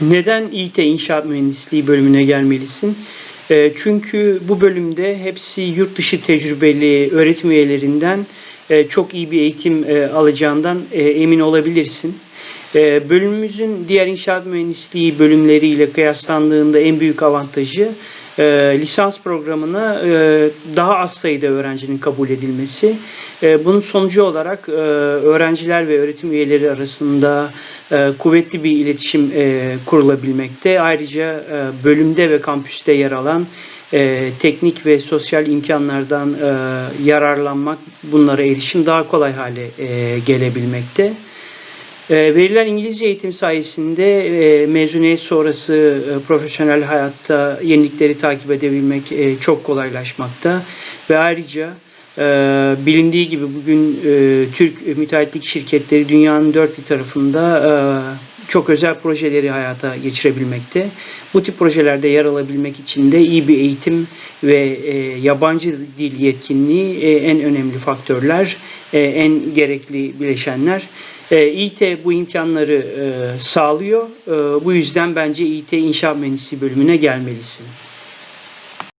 Neden İT İnşaat Mühendisliği bölümüne gelmelisin? Eee, çünkü bu bölümde hepsi yurt dışı tecrübeli öğretim üyelerinden eee, çok iyi bir eğitim eee, alacağından eee, emin olabilirsin. Bölümümüzün diğer inşaat mühendisliği bölümleriyle kıyaslandığında en büyük avantajı eee, lisans programına eee, daha az sayıda öğrencinin kabul edilmesi. Eee, bunun sonucu olarak eee, öğrenciler ve öğretim üyeleri arasında eee, kuvvetli bir iletişim eee, kurulabilmekte. Ayrıca eee, bölümde ve kampüste yer alan eee, teknik ve sosyal imkanlardan eee, yararlanmak, bunlara erişim daha kolay hale eee, gelebilmekte. Eee, verilen İngilizce eğitim sayesinde eee, mezuniyet sonrası eee, profesyonel hayatta yenilikleri takip edebilmek eee, çok kolaylaşmakta ve ayrıca bilindiği gibi bugün Türk müteahhitlik şirketleri dünyanın dört bir tarafında çok özel projeleri hayata geçirebilmekte. Bu tip projelerde yer alabilmek için de iyi bir eğitim ve yabancı dil yetkinliği en önemli faktörler, en gerekli bileşenler. Eee, İT bu imkanları eee, sağlıyor. Eee, bu yüzden bence İT İnşaat Mühendisliği bölümüne gelmelisin.